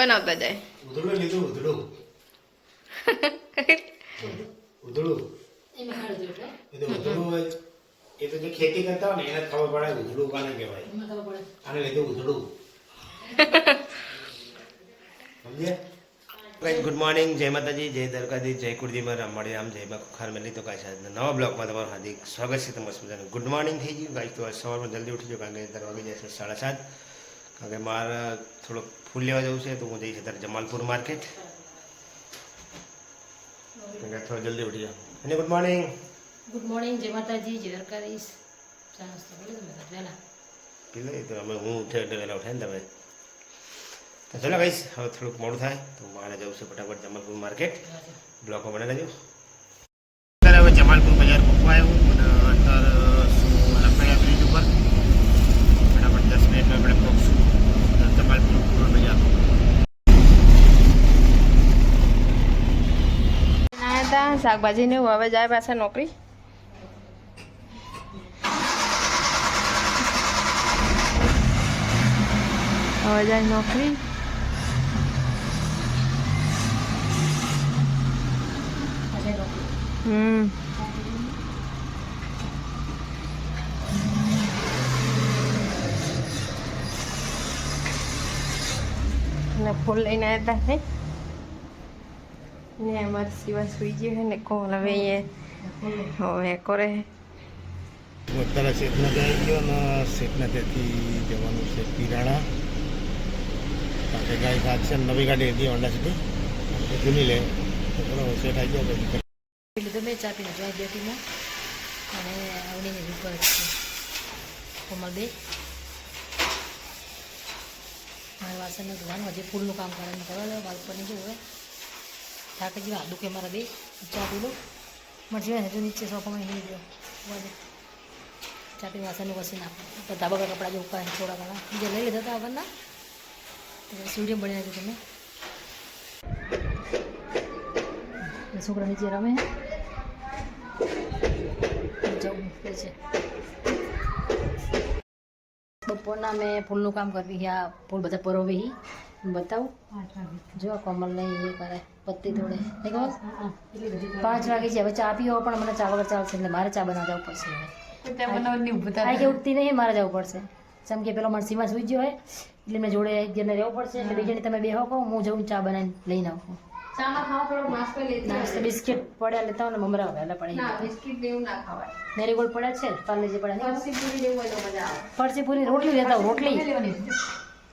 બનાવતા જાય. ઉધડું લીધું ઉધડું ઉધડું એમાં હાડું એટલે? એ તો ઉધડું હોય. એ તો જે ખેતી કરતા હોય ને એને ખબર પડે ઉધડું કાને કહેવાય. એમાં ખબર પડે. આને લીધું ઉધડું સમજ્યા? ગુડ મોર્નિંગ જય માતાજી જય દ્વારકાધીશ જય કુળજીમાં રામવાડી રામ જય બા ખુખાર મેલી તો કાંઈ સાથે નવા બ્લોકમાં તમારું હાર્દિક સ્વાગત છે. તમારું ગુડ મોર્નિંગ થઈ ગયું. ગાઈસ તો સવારમાં જલ્દી ઉઠી ગયો કારણ કે દર વાગી જાય છે સાડા સાત. કારણ કે મારે થોડુંક ફૂલ લેવા જવું છે તો હું જઈશ અત્યારે જમાલપુર માર્કેટ થોડો જલ્દી ઉઠી જાઉં અને ગુડ મોર્નિંગ ગુડ મોર્નિંગ જય માતાજી જય વહેલા. પીલે તો અમે હું ઉઠે એટલે વહેલા ઉઠે ને તમે? તો ચલો હવે થોડુંક મોડું થાય તો મારે જવું છે ફટાફટ જમાલપુર માર્કેટ બ્લોકો બને રહેજો અત્યારે હવે જમાલપુર બજાર મૂકવા આવ્યું અને અત્યારે શું લખડ્યા બ્રિજ ઉપર ફટાફટ દસ મિનિટમાં આપણે પહોંચશું જમાલપુર બજાર શાકભાજી ને હવે જાય પાછા નોકરી. હવે જાય નોકરી. હમ. ફૂલ લઈને આવ્યા હતા ને અમારે સિવા સુઈ ગયો ને કોણ હવે એ હવે કરે અત્યારે શેઠના આવી ગયો અને શેઠના ત્યાંથી જવાનું છે પીરાણા કારણ કે ગાય સાત છે નવી ગાડી હતી હોન્ડા સિટી જૂની લે ચલો શેઠ આવી ગયા પછી લીધો મેં ચા પીને જોઈ બેટીમાં અને આવડીને ઉપર કોમલ બે મારે વાસણને ધોવાનું હજી ફૂલનું કામ કરવાનું કરવા દો બાલ્કની જો હવે થાકી જેવા હાડું કે મારા બે? ચા પી લો. મરજી હજુ નીચે સોફામાં નહીં ગયો વાજે ચા પીને વાસણનું વસી નાખો તો ધાબા કપડાં જે ઉપર થોડા ઘણા. બીજા લઈ લીધા હતા આગળના તો સ્ટુડિયો બની નાખ્યું તમે. છોકરા નીચે રમે જવું છે. બપોરના મેં ફૂલનું કામ કરવી ગયા ફૂલ બધા પરોવી હી બતાવું? જો કોમલ નહીં એ કરે. પત્તી થોડે પાંચ વાગે છે. હવે ચા પીવો પણ મને ચા વગર ચાલશે એટલે મારે ચા બનાવવા જવું પડશે આજે ઉઠતી નહીં મારે જવું પડશે. જેમ કે પેલો મરસીમાં સુઈ ગયો હોય એટલે મેં જોડે એક જણને રહેવું પડશે. એટલે બીજાને તમે બેહો કહો હું જઉં ચા બનાવીને લઈને આવું. બિસ્કિટ પડ્યા લેતા હોય ને મમરા વહેલા પડે ના બિસ્કિટ એવું ના ખવાય. મેરીગોલ્ડ પડ્યા છે પાર્લેજી પડ્યા ફરસી પૂરી રોટલી લેતા રોટલી.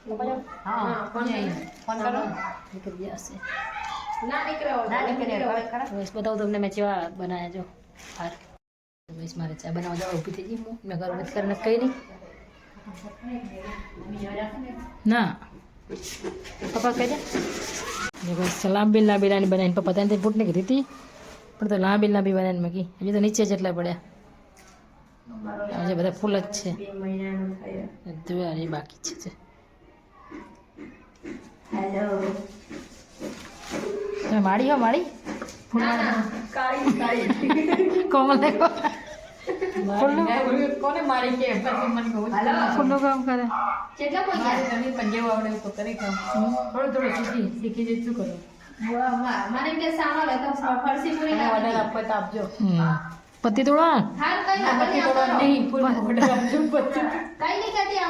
હા ફોન કરો નીકળી જશે ના નીકળ્યો ના નીકળ્યો બતાવું તમને મેં કેવા બનાવ્યા જો. હાર. બસ મારે ચા બનાવવા જવા ઊભી થઈ ગઈ હું. મેં ઘર નથી કરીને કઈ નહીં. ના. પપ્પા કહી દે લાંબી લાંબી લાંબી બનાવીને. પપ્પા ત્યાં ફૂટ ને કીધી હતી. પણ તો લાંબી લાંબી બનાવીને મૂકી હજી તો નીચે જેટલા પડ્યા. હજી બધા ફૂલ જ છે. આ બાકી છે. હેલો તમે માળી હો માળી કોમલ દેખો કોને મારી કે? પછી મને કહું હેલો. કામ કરે. કેટલા પૈસા? તમે પંજાબ આવડે તો કરે કામ થોડું થોડું શીખી શીખી જઈ શું કરું? મને કે સામાન હતો ફરસી પૂરી ઓર્ડર આપો તો આપજો. પતિ તોડવા હાલ કઈ નહીં ફૂલ ઓર્ડર આપજો પત્તી કઈ નહીં કહેતી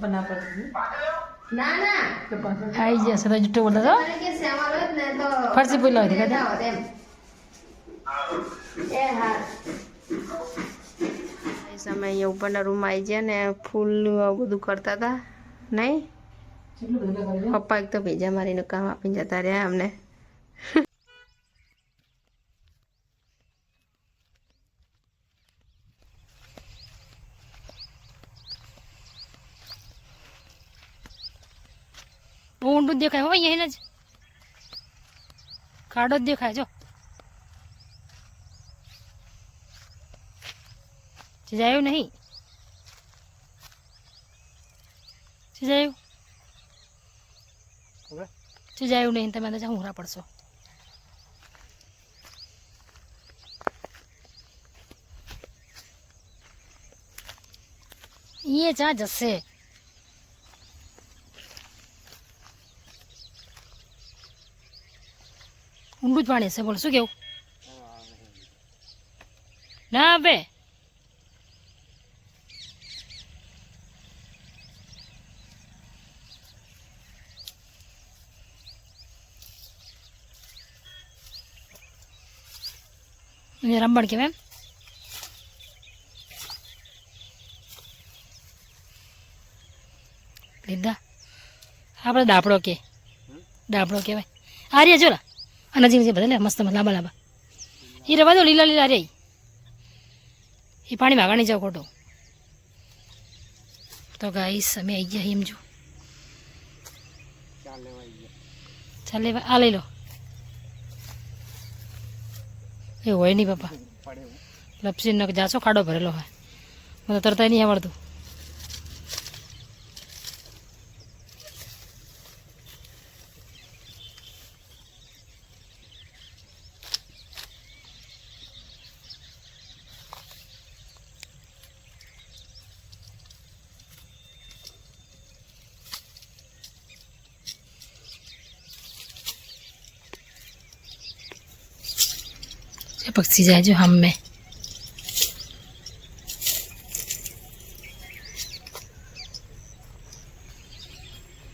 બના પડતી ના ના આવી જશે તો જુઠ્ઠું બોલતો છો ફરસી પૂરી લાવી અહીંયા ઉપરના રૂમમાં આવી ગયા ને ફૂલ બધું કરતા હતા નહીં કેટલું બધું કરજો પપ્પા એક તો ભેજા મારીને કામ આપીને જતા રહ્યા અમને બહુ ઊંડું દેખાય હોય અહીંયા જ. ખાડો જ દેખાય જો. સિજાયું નહીં. સિજાયું સિજાયું નહીં તમે અંદર ઊંઘરા પડશો. એ ચા જશે. ઊંડું જ પાણી હશે બોલ શું કેવું? ના બે. રમણ કહેવાય એમ? લીધા. આપણે દાપડો કે દાપડો કહેવાય. આ રહ્યા જો બધા મસ્ત મસ્ત લાંબા લાંબા. એ રવા દો લીલા લીલા રે એ પાણી ભાગા નહીં જાવ ખોટો. તો ગાઈસ અમે આવી ગયા એમ જો. ચાલ લેવા આ લઈ લો. એ હોય નહીં પપ્પા લપસી ન જાચો ખાડો ભરેલો હોય. મને તરતા નહીં આવડતું. જે પક્ષી જાય જો હમે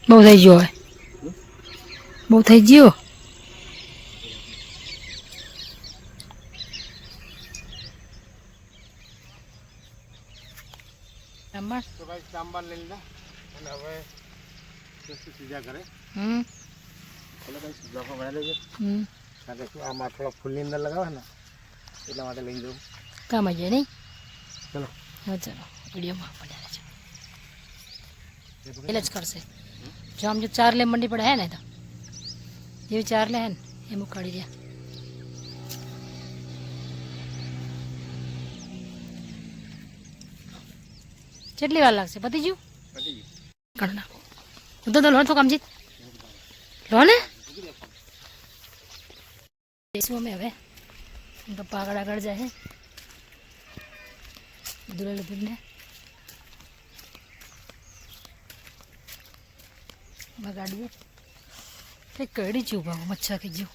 બહુ થઈ ગયો હવે બહુ થઈ ગયો તો ભાઈ સાંભાર લઈ લીધા અને હવે સીધા કરે હમ. એટલે ભાઈ બ્લોકો લેજો કારણ કે શું આમાં ફૂલની અંદર લગાવે ને. એટલા માટે લઈ જવું કામ જાય નહીં? ચલો. હા ચાલો. વિડીયોમાં પડ્યા છે. એટલે જ કરશે. જો આમ જો ચાર લે મંડી પડે હે ને તો? જેવી ચાર લે હે ને એમ ઉકાળી દે કેટલી વાર લાગશે? પતી ગયું? કાઢ નાખો તો તો લો તો કામજીત લો ને. જઈશું અમે હવે. પપ્પા આગળ આગળ જાય લઈ લીધું બગાડીએ તે કડી છું ભાવ મચ્છા કે જો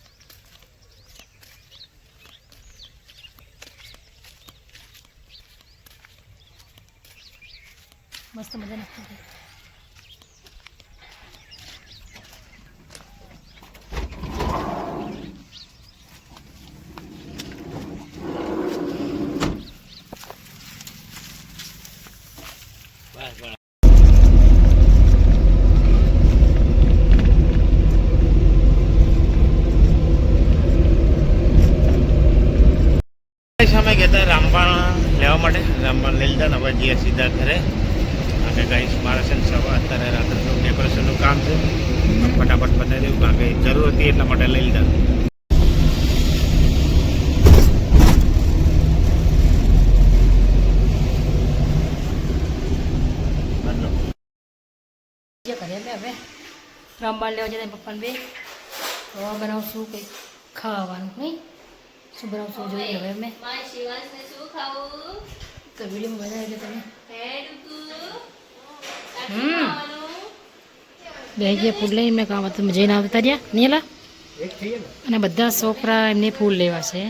મસ્ત મજા નથી અમે ગયા હતા રામબાણ લેવા માટે લઈ લીધા ને હવે જઈએ સીધા ઘરે. અને ગાઈશ ગાઈસ મારે છે ને અત્યારે રાત્રેનું ડેકોરેશનનું કામ છે. ફટાફટ બનાવી દેવું કારણ કે જરૂર હતી એટલા માટે લઈ લીધા હવે. રામબાણ લેવા જતા પપ્પાને બે. હવે બનાવશું કંઈક ખાવાનું નહીં? શું બનાવશું જોઈએ હવે અમે? તો વિડીયો બનાવી દે તમે હમ બે જે ફૂલ લઈને મેં કામ હતું જઈને આવતા રહ્યા નહીં એલા એક થઈએ ને અને બધા છોકરા એમને ફૂલ લેવા છે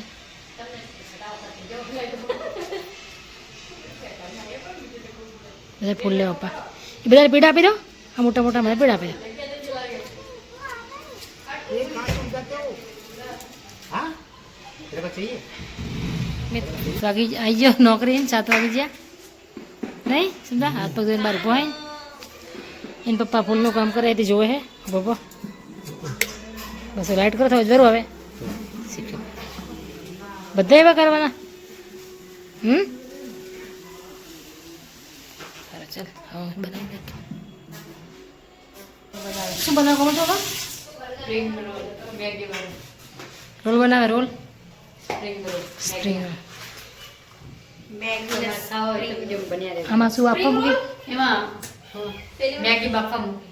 બધા ફૂલ લેવા પપ્પા એ બધા પીડા આપી દો આ મોટા મોટા મને પીડા આપી દો હા तेरे को चाहिए મેં વાગી આવી ગયો નોકરી સાત વાગી ગયા નહીં સમજા હાથ પગ ધોઈને બહાર ઊભો હોય એને પપ્પા ફૂલનું કામ કરે એટલે જોવે હે બાપા બસ લાઈટ કરો તો જરૂર હવે શીખ્યો બધા એવા કરવાના હમ સારું ચાલ હવે બનાવી દે શું બનાવો છો રોલ બનાવે રોલ સ્પ્રિંગ રોલ આમાં શું આપવા મૂકી? મેગી બાફા મૂકી.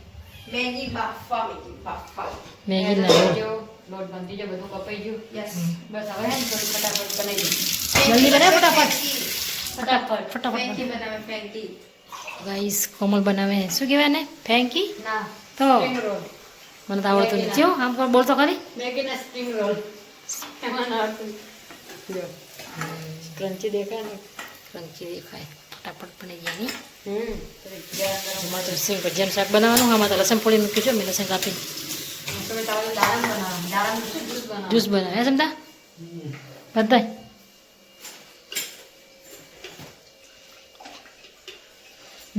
મેગી બાફા મેગી બાફા મેગી રોલ લોટ બાંધી ગયો બધું કપાઈ ગયું. બસ હવે હે થોડી ફટાફટ બનાવી દઈએ જલ્દી બનાવ ફટાફટ? ફટાફટ. ફટાફટ ફેંકી બનાવે. ફેંકી. ગાઈસ કોમલ બનાવે. શું કહેવાય ને ફેંકી? ના તો. મને તો આવડતું નથી. આમ બોલતો ખરી મેગીના સ્પ્રિંગ રોલ જો ક્રંચી દેખાય ને? ક્રંચી દેખાય. ફટાફટ પણ નહીં એમાં તો સિંગ ભજીયાનું શાક બનાવવાનું આમાં તો લસણ ફોડી મૂક્યું છે મેં લસણ કાપી. જ્યુસ બનાવે? હે સમતા? બધાય.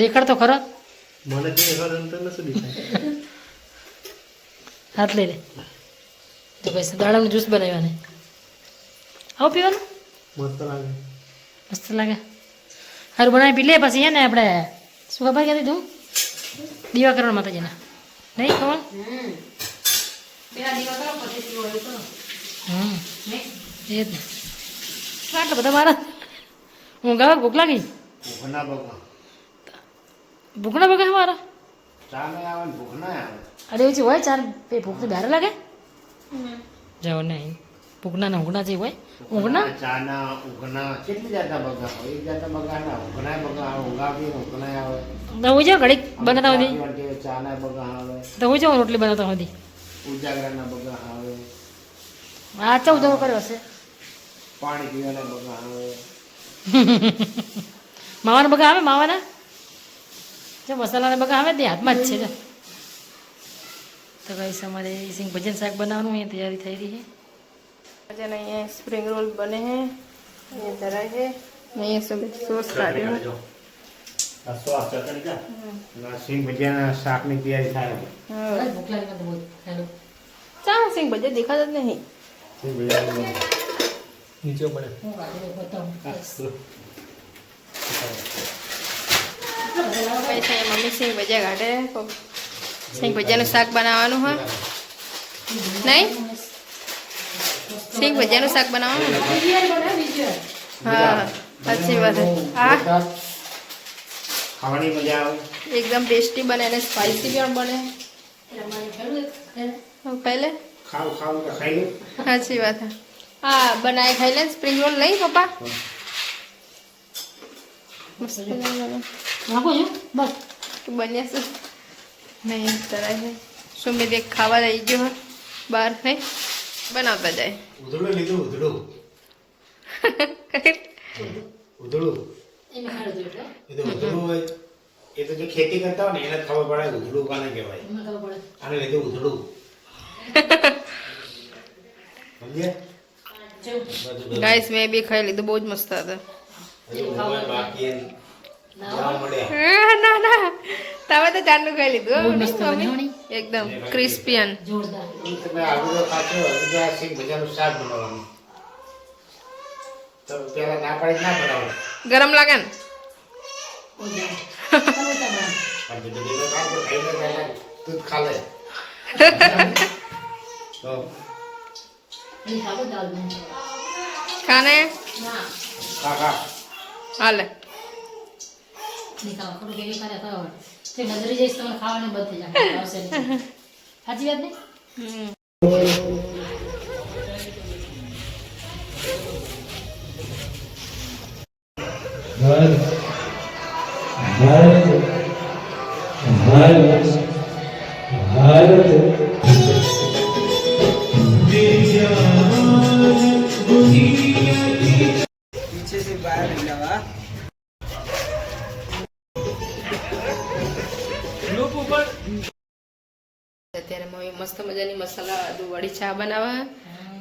દેખાડ તો ખરો. મને હાથ લઈ લે. તો પછી દાડાનું જ્યુસ બનાવવાને. આવું પીવાનું? મસ્ત લાગે. મસ્ત લાગે. સારું બનાવી પી. લે પછી હે ને આપણે શું ખબર કહેતી તું? દીવા કરવા માતાજીના. નહીં ખબર? હમ. એ જ ને. આટલા બધા મારા. હું ગાવા ભૂખ લાગી? ભૂખના બગા મારા? ચા ને ભૂખ અરે એવું હોય ચાર ભૂખ તો લાગે? જાઓ નહીં. ભૂખના ને ઊંઘના જે હોય. ઊંઘના ચાના ઊંઘના કેટલી જાતના બગા હોય? એક જાતના બગા ના ઊંઘના બગા આવે ઊંઘાવી ઊંઘના આવે. તો હું જો ઘડીક બનાવતા હતી ચાના બગા આવે. તો હું જાઉં રોટલી બનાવતા હતી ઉજાગરાના બગા આવે. આ ચૌદ કર્યો હશે. પાણી પીવાના બગા આવે. માવાના બગા આવે માવાના? જો મસાલાના બગા આવે તે હાથમાં જ છે. તો કઈ અમારે સિંગ ભજન શાક બનાવવાનું અહીંયા તૈયારી થઈ રહી છે. આજે અહીંયા સ્પ્રિંગ રોલ બને હે અહીંયા ધરાય છે ને અહીંયા सब પડે હું કાઢી બતાવું કઈ થાય મમ્મી સિંગ ભજીયા કાઢે કોક સિંગ ભજીયાનું શાક બનાવવાનું હા નહીં સિંગ ભજીયાનું શાક બનાવવાનું હા સાચી વાત હા. ખાવાની મજા આવે. એકદમ ટેસ્ટી બને અને સ્પાઈસી પણ બને. પહેલે ખાવ ખાવ તો ખાઈ લે. સાચી વાત. હા બનાવી ખાઈ લે. સ્પ્રિંગ રોલ નહીં પપ્પા? મસ્ત બસ. તું બન્યા છે. નહીં તરાય છે સુમિત એક ખાવા લઈ ગયો બહાર નહીં? બનાવતા જાય ઉધડું લીધું ઉધડું ઉધડું એ મેં ખાડું હતું એ તો ઉધડું હોય એ તો જે ખેતી કરતા હોય ને એને જ ખબર પડે ઉધડું કાને કહેવાય એમને ખબર પડે આને લીધું ઉધડું સમજ્યા બધું ગાઈસ મેં બી ખાઈ લીધું બહુ જ મસ્ત હતા હજુ ઊંઘવા બાકી એમ જવા મળ્યા હા, ના ના. તમે તો ચાંદનું ખાઈ લીધું. એકદમ ક્રિસ્પિયન. ગરમ લાગે ને? ખાને? હાલે. ખાવા થોડું ભેગી તો તે નજરે જઈશ તો મને ખાવાનું બંધ આવશે નહીં. વાત નહીં વાળી ચા બનાવવા.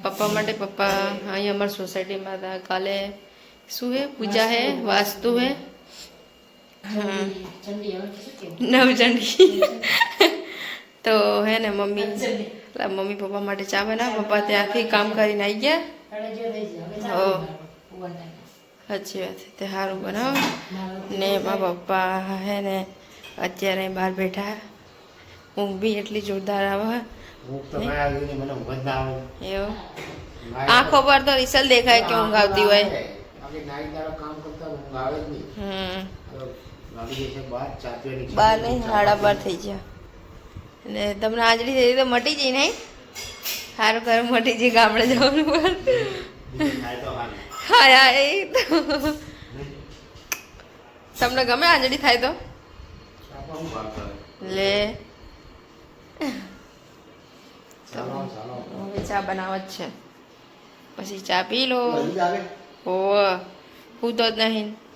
પપ્પા માટે પપ્પા અહીં અમારી સોસાયટીમાં હતા કાલે શું હે? પૂજા હે? વાસ્તુ હે? નવચંડી તો હે ને મમ્મી મમ્મી પપ્પા માટે ચા બનાવ. પપ્પા ત્યાંથી કામ કરીને આવી ગયા. હો. સાચી વાત છે. તે સારું બનાવ. ને મારા પપ્પા હે ને અત્યારે બહાર બેઠા. ઊંઘ બી એટલી જોરદાર આવે. ના ને ના એવું? આંખો પર તો રિસલ દેખાય કે ઊંઘ આવતી હોય. બાર નહીં. સાડા બાર થઈ ગયા. અને તમને હાજરી થઈ તો મટી જઈ નહીં? સારું કર મટી જઈ ગામડે જવાનું પણ હા યાર એ તો. તમને ગમે આંજળી થાય તો? લે. હવે ચા બનાવત જ છે. પછી ચા પી લો. ઓ હું તો જ નહીં.